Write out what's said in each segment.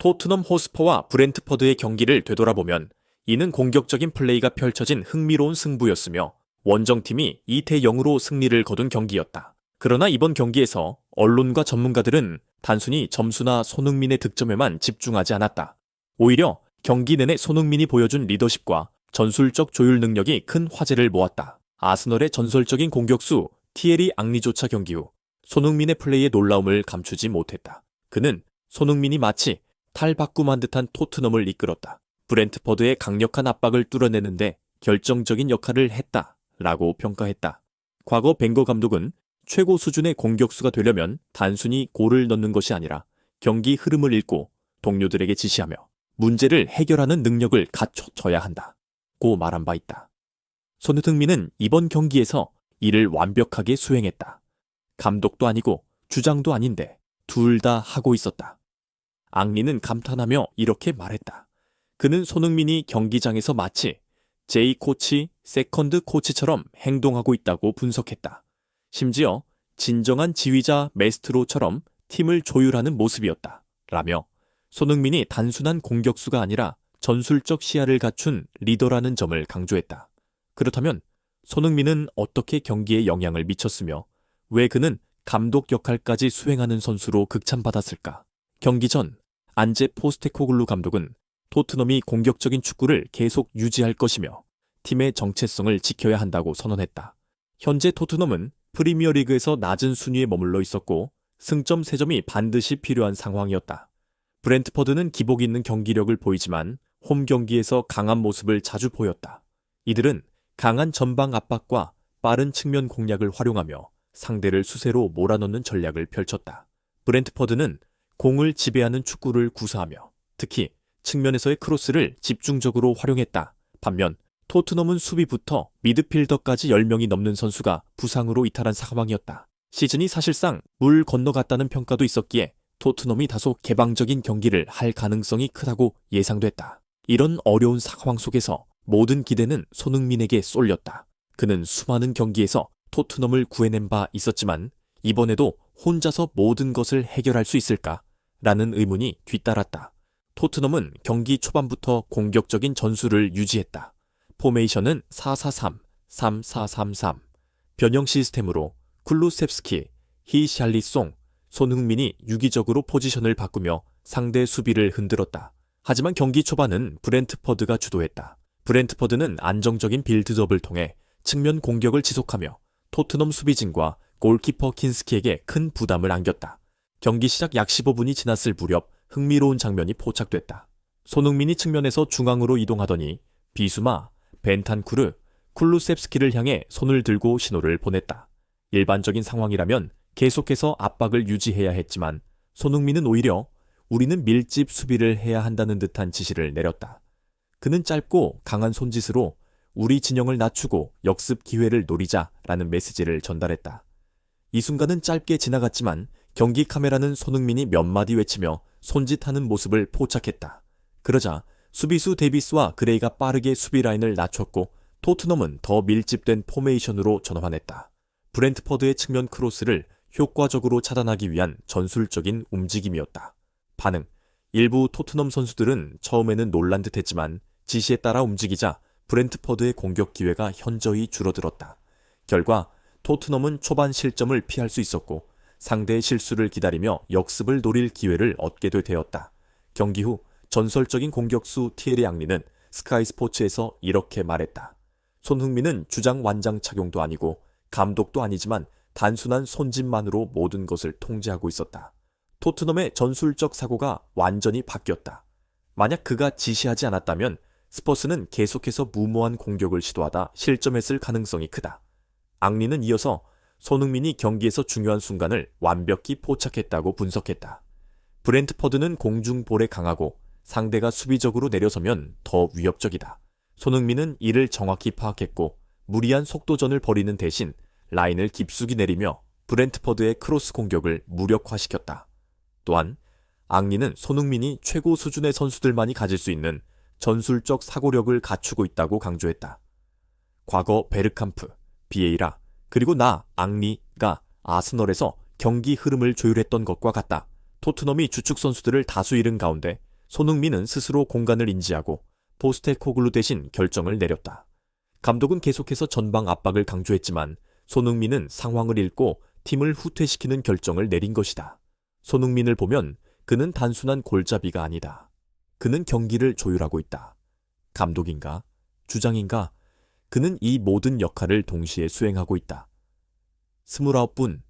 토트넘 호스퍼와 브렌트퍼드의 경기를 되돌아보면 이는 공격적인 플레이가 펼쳐진 흥미로운 승부였으며 원정팀이 2대 0으로 승리를 거둔 경기였다. 그러나 이번 경기에서 언론과 전문가들은 단순히 점수나 손흥민의 득점에만 집중하지 않았다. 오히려 경기 내내 손흥민이 보여준 리더십과 전술적 조율 능력이 큰 화제를 모았다. 아스널의 전설적인 공격수 티에리 앙리조차 경기 후 손흥민의 플레이의 놀라움을 감추지 못했다. 그는 손흥민이 마치 탈바꿈한 듯한 토트넘을 이끌었다. 브렌트퍼드의 강력한 압박을 뚫어내는데 결정적인 역할을 했다. 라고 평가했다. 과거 벵거 감독은 최고 수준의 공격수가 되려면 단순히 골을 넣는 것이 아니라 경기 흐름을 읽고 동료들에게 지시하며 문제를 해결하는 능력을 갖춰져야 한다. 고 말한 바 있다. 손흥민은 이번 경기에서 이를 완벽하게 수행했다. 감독도 아니고 주장도 아닌데 둘 다 하고 있었다. 앙리는 감탄하며 이렇게 말했다. 그는 손흥민이 경기장에서 마치 제이 코치, 세컨드 코치처럼 행동하고 있다고 분석했다. 심지어 진정한 지휘자 메스트로처럼 팀을 조율하는 모습이었다. 라며 손흥민이 단순한 공격수가 아니라 전술적 시야를 갖춘 리더라는 점을 강조했다. 그렇다면 손흥민은 어떻게 경기에 영향을 미쳤으며 왜 그는 감독 역할까지 수행하는 선수로 극찬받았을까? 경기 전 안제 포스테코글루 감독은 토트넘이 공격적인 축구를 계속 유지할 것이며 팀의 정체성을 지켜야 한다고 선언했다. 현재 토트넘은 프리미어리그에서 낮은 순위에 머물러 있었고 승점 3점이 반드시 필요한 상황이었다. 브렌트퍼드는 기복 있는 경기력을 보이지만 홈 경기에서 강한 모습을 자주 보였다. 이들은 강한 전방 압박과 빠른 측면 공략을 활용하며 상대를 수세로 몰아넣는 전략을 펼쳤다. 브렌트퍼드는 공을 지배하는 축구를 구사하며 특히 측면에서의 크로스를 집중적으로 활용했다. 반면 토트넘은 수비부터 미드필더까지 10명이 넘는 선수가 부상으로 이탈한 상황이었다. 시즌이 사실상 물 건너갔다는 평가도 있었기에 토트넘이 다소 개방적인 경기를 할 가능성이 크다고 예상됐다. 이런 어려운 상황 속에서 모든 기대는 손흥민에게 쏠렸다. 그는 수많은 경기에서 토트넘을 구해낸 바 있었지만 이번에도 혼자서 모든 것을 해결할 수 있을까? 라는 의문이 뒤따랐다. 토트넘은 경기 초반부터 공격적인 전술을 유지했다. 포메이션은 443, 3433. 변형 시스템으로 쿨루셉스키, 히샬리송, 손흥민이 유기적으로 포지션을 바꾸며 상대 수비를 흔들었다. 하지만 경기 초반은 브렌트퍼드가 주도했다. 브렌트퍼드는 안정적인 빌드업을 통해 측면 공격을 지속하며 토트넘 수비진과 골키퍼 킨스키에게 큰 부담을 안겼다. 경기 시작 약 15분이 지났을 무렵 흥미로운 장면이 포착됐다. 손흥민이 측면에서 중앙으로 이동하더니 비수마, 벤탄쿠르, 쿨루셉스키를 향해 손을 들고 신호를 보냈다. 일반적인 상황이라면 계속해서 압박을 유지해야 했지만 손흥민은 오히려 우리는 밀집 수비를 해야 한다는 듯한 지시를 내렸다. 그는 짧고 강한 손짓으로 우리 진영을 낮추고 역습 기회를 노리자라는 메시지를 전달했다. 이 순간은 짧게 지나갔지만 경기 카메라는 손흥민이 몇 마디 외치며 손짓하는 모습을 포착했다. 그러자 수비수 데비스와 그레이가 빠르게 수비 라인을 낮췄고 토트넘은 더 밀집된 포메이션으로 전환했다. 브렌트퍼드의 측면 크로스를 효과적으로 차단하기 위한 전술적인 움직임이었다. 반응. 일부 토트넘 선수들은 처음에는 놀란 듯 했지만 지시에 따라 움직이자 브렌트퍼드의 공격 기회가 현저히 줄어들었다. 결과 토트넘은 초반 실점을 피할 수 있었고 상대의 실수를 기다리며 역습을 노릴 기회를 얻게 되었다. 경기 후 전설적인 공격수 티에리 앙리는 스카이 스포츠에서 이렇게 말했다. 손흥민은 주장 완장 착용도 아니고 감독도 아니지만 단순한 손짓만으로 모든 것을 통제하고 있었다. 토트넘의 전술적 사고가 완전히 바뀌었다. 만약 그가 지시하지 않았다면 스퍼스는 계속해서 무모한 공격을 시도하다 실점했을 가능성이 크다. 앙리는 이어서 손흥민이 경기에서 중요한 순간을 완벽히 포착했다고 분석했다. 브렌트퍼드는 공중볼에 강하고 상대가 수비적으로 내려서면 더 위협적이다. 손흥민은 이를 정확히 파악했고 무리한 속도전을 벌이는 대신 라인을 깊숙이 내리며 브렌트퍼드의 크로스 공격을 무력화시켰다. 또한 앙리는 손흥민이 최고 수준의 선수들만이 가질 수 있는 전술적 사고력을 갖추고 있다고 강조했다. 과거 베르캄프, 비에이라, 그리고 나, 앙리가 아스널에서 경기 흐름을 조율했던 것과 같다. 토트넘이 주축 선수들을 다수 잃은 가운데 손흥민은 스스로 공간을 인지하고 포스테코글루 대신 결정을 내렸다. 감독은 계속해서 전방 압박을 강조했지만 손흥민은 상황을 읽고 팀을 후퇴시키는 결정을 내린 것이다. 손흥민을 보면 그는 단순한 골잡이가 아니다. 그는 경기를 조율하고 있다. 감독인가? 주장인가? 그는 이 모든 역할을 동시에 수행하고 있다. 29분,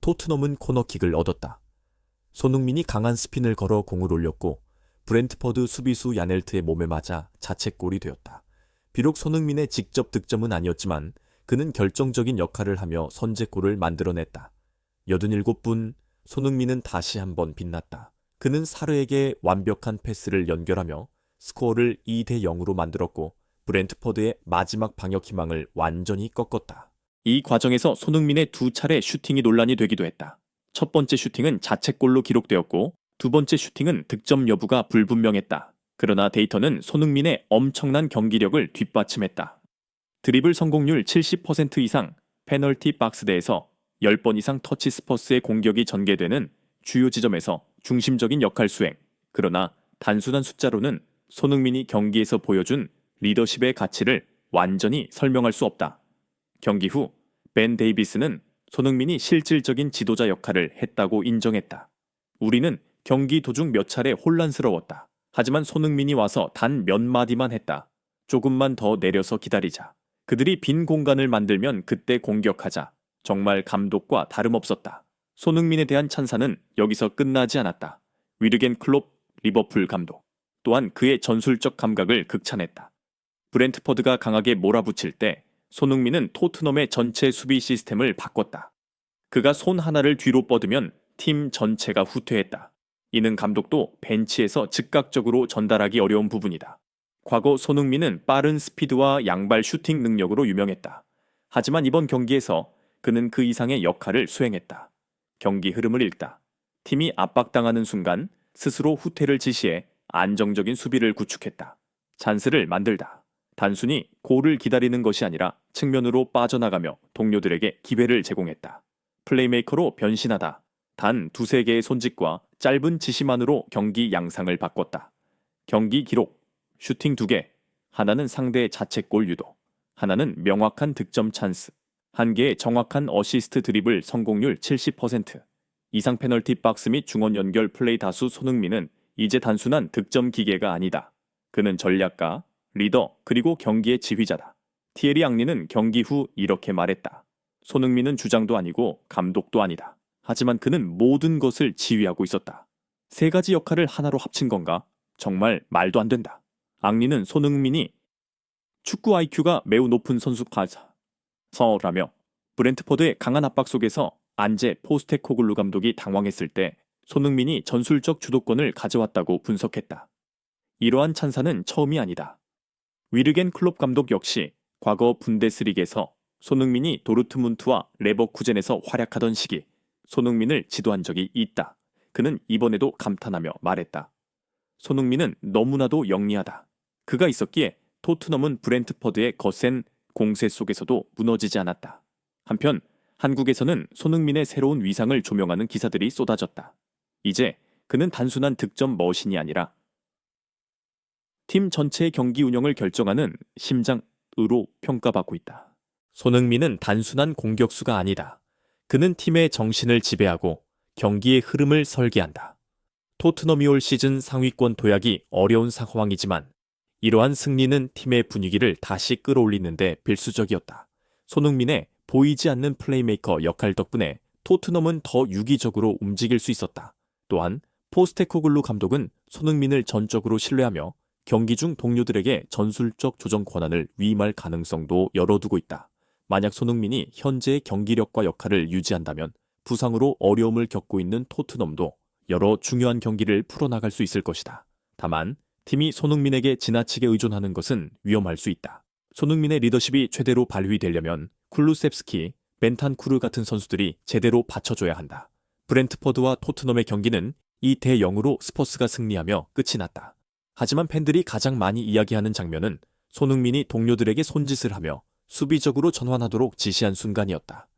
토트넘은 코너킥을 얻었다. 손흥민이 강한 스핀을 걸어 공을 올렸고 브렌트퍼드 수비수 야넬트의 몸에 맞아 자책골이 되었다. 비록 손흥민의 직접 득점은 아니었지만 그는 결정적인 역할을 하며 선제골을 만들어냈다. 87분 손흥민은 다시 한번 빛났다. 그는 사르에게 완벽한 패스를 연결하며 스코어를 2대 0으로 만들었고 브렌트퍼드의 마지막 방역 희망을 완전히 꺾었다. 이 과정에서 손흥민의 두 차례 슈팅이 논란이 되기도 했다. 첫 번째 슈팅은 자책골로 기록되었고 두 번째 슈팅은 득점 여부가 불분명했다. 그러나 데이터는 손흥민의 엄청난 경기력을 뒷받침했다. 드리블 성공률 70% 이상, 페널티 박스 대에서 10번 이상 터치 스퍼스의 공격이 전개되는 주요 지점에서 중심적인 역할 수행. 그러나 단순한 숫자로는 손흥민이 경기에서 보여준 리더십의 가치를 완전히 설명할 수 없다. 경기 후 벤 데이비스는 손흥민이 실질적인 지도자 역할을 했다고 인정했다. 우리는 경기 도중 몇 차례 혼란스러웠다. 하지만 손흥민이 와서 단 몇 마디만 했다. 조금만 더 내려서 기다리자. 그들이 빈 공간을 만들면 그때 공격하자. 정말 감독과 다름없었다. 손흥민에 대한 찬사는 여기서 끝나지 않았다. 위르겐 클롭 리버풀 감독 또한 그의 전술적 감각을 극찬했다. 브렌트퍼드가 강하게 몰아붙일 때 손흥민은 토트넘의 전체 수비 시스템을 바꿨다. 그가 손 하나를 뒤로 뻗으면 팀 전체가 후퇴했다. 이는 감독도 벤치에서 즉각적으로 전달하기 어려운 부분이다. 과거 손흥민은 빠른 스피드와 양발 슈팅 능력으로 유명했다. 하지만 이번 경기에서 그는 그 이상의 역할을 수행했다. 경기 흐름을 읽다. 팀이 압박당하는 순간 스스로 후퇴를 지시해 안정적인 수비를 구축했다. 찬스를 만들다. 단순히 골을 기다리는 것이 아니라 측면으로 빠져나가며 동료들에게 기회를 제공했다. 플레이메이커로 변신하다. 단 두세 개의 손짓과 짧은 지시만으로 경기 양상을 바꿨다. 경기 기록, 슈팅 두 개, 하나는 상대의 자책골 유도, 하나는 명확한 득점 찬스, 한 개의 정확한 어시스트 드리블 성공률 70%, 이상 페널티 박스 및 중원 연결 플레이 다수 손흥민은 이제 단순한 득점 기계가 아니다. 그는 전략가, 리더, 그리고 경기의 지휘자다. 티에리 앙리는 경기 후 이렇게 말했다. 손흥민은 주장도 아니고 감독도 아니다. 하지만 그는 모든 것을 지휘하고 있었다. 세 가지 역할을 하나로 합친 건가? 정말 말도 안 된다. 앙리는 손흥민이 축구 IQ가 매우 높은 선수 가사 서라며 브렌트포드의 강한 압박 속에서 안제 포스테코글루 감독이 당황했을 때 손흥민이 전술적 주도권을 가져왔다고 분석했다. 이러한 찬사는 처음이 아니다. 위르겐 클롭 감독 역시 과거 분데스리그에서 손흥민이 도르트문트와 레버쿠젠에서 활약하던 시기 손흥민을 지도한 적이 있다. 그는 이번에도 감탄하며 말했다. 손흥민은 너무나도 영리하다. 그가 있었기에 토트넘은 브렌트퍼드의 거센 공세 속에서도 무너지지 않았다. 한편 한국에서는 손흥민의 새로운 위상을 조명하는 기사들이 쏟아졌다. 이제 그는 단순한 득점 머신이 아니라 팀 전체의 경기 운영을 결정하는 심장으로 평가받고 있다. 손흥민은 단순한 공격수가 아니다. 그는 팀의 정신을 지배하고 경기의 흐름을 설계한다. 토트넘이 올 시즌 상위권 도약이 어려운 상황이지만 이러한 승리는 팀의 분위기를 다시 끌어올리는데 필수적이었다. 손흥민의 보이지 않는 플레이메이커 역할 덕분에 토트넘은 더 유기적으로 움직일 수 있었다. 또한 포스테코글루 감독은 손흥민을 전적으로 신뢰하며 경기 중 동료들에게 전술적 조정 권한을 위임할 가능성도 열어두고 있다. 만약 손흥민이 현재의 경기력과 역할을 유지한다면 부상으로 어려움을 겪고 있는 토트넘도 여러 중요한 경기를 풀어나갈 수 있을 것이다. 다만 팀이 손흥민에게 지나치게 의존하는 것은 위험할 수 있다. 손흥민의 리더십이 최대로 발휘되려면 쿨루셉스키, 벤탄쿠르 같은 선수들이 제대로 받쳐줘야 한다. 브렌트퍼드와 토트넘의 경기는 2대 0으로 스퍼스가 승리하며 끝이 났다. 하지만 팬들이 가장 많이 이야기하는 장면은 손흥민이 동료들에게 손짓을 하며 수비적으로 전환하도록 지시한 순간이었다.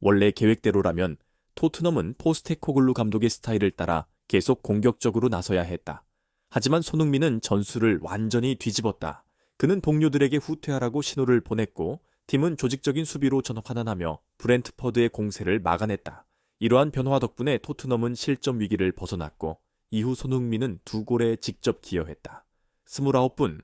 원래 계획대로라면 토트넘은 포스테코글루 감독의 스타일을 따라 계속 공격적으로 나서야 했다. 하지만 손흥민은 전술을 완전히 뒤집었다. 그는 동료들에게 후퇴하라고 신호를 보냈고 팀은 조직적인 수비로 전환하며 브렌트퍼드의 공세를 막아냈다. 이러한 변화 덕분에 토트넘은 실점 위기를 벗어났고 이후 손흥민은 두 골에 직접 기여했다. 29분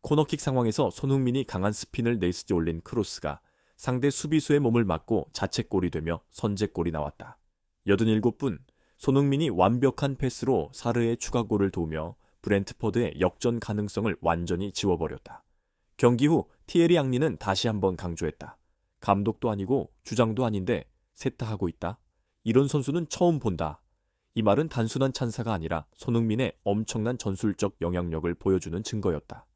코너킥 상황에서 손흥민이 강한 스핀을 네이스에 올린 크로스가 상대 수비수의 몸을 맞고 자책골이 되며 선제골이 나왔다. 87분 손흥민이 완벽한 패스로 사르의 추가골을 도우며 브렌트퍼드의 역전 가능성을 완전히 지워버렸다. 경기 후 티에리 앙리는 다시 한번 강조했다. 감독도 아니고 주장도 아닌데 셋다 하고 있다. 이런 선수는 처음 본다. 이 말은 단순한 찬사가 아니라 손흥민의 엄청난 전술적 영향력을 보여주는 증거였다.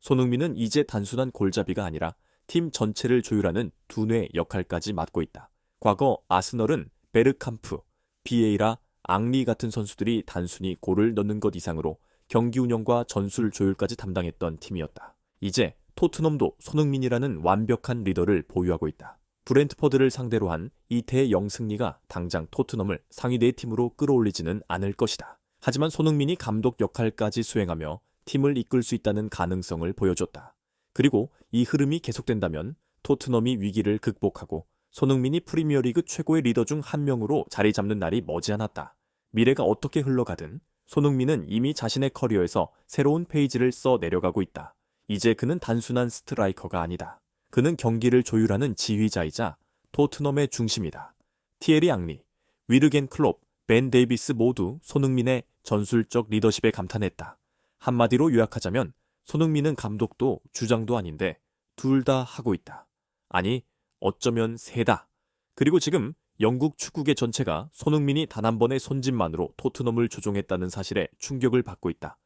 손흥민은 이제 단순한 골잡이가 아니라 팀 전체를 조율하는 두뇌 역할까지 맡고 있다. 과거 아스널은 베르캄프, 비에이라, 앙리 같은 선수들이 단순히 골을 넣는 것 이상으로 경기 운영과 전술 조율까지 담당했던 팀이었다. 이제 토트넘도 손흥민이라는 완벽한 리더를 보유하고 있다. 브렌트퍼드를 상대로 한 이태의 영승리가 당장 토트넘을 상위 4팀으로 끌어올리지는 않을 것이다. 하지만 손흥민이 감독 역할까지 수행하며 팀을 이끌 수 있다는 가능성을 보여줬다. 그리고 이 흐름이 계속된다면 토트넘이 위기를 극복하고 손흥민이 프리미어리그 최고의 리더 중 한 명으로 자리 잡는 날이 머지않았다. 미래가 어떻게 흘러가든 손흥민은 이미 자신의 커리어에서 새로운 페이지를 써 내려가고 있다. 이제 그는 단순한 스트라이커가 아니다. 그는 경기를 조율하는 지휘자이자 토트넘의 중심이다. 티에리 앙리, 위르겐 클롭, 벤 데이비스 모두 손흥민의 전술적 리더십에 감탄했다. 한마디로 요약하자면 손흥민은 감독도 주장도 아닌데 둘 다 하고 있다. 아니, 어쩌면 세다. 그리고 지금 영국 축구계 전체가 손흥민이 단 한 번의 손짓만으로 토트넘을 조종했다는 사실에 충격을 받고 있다.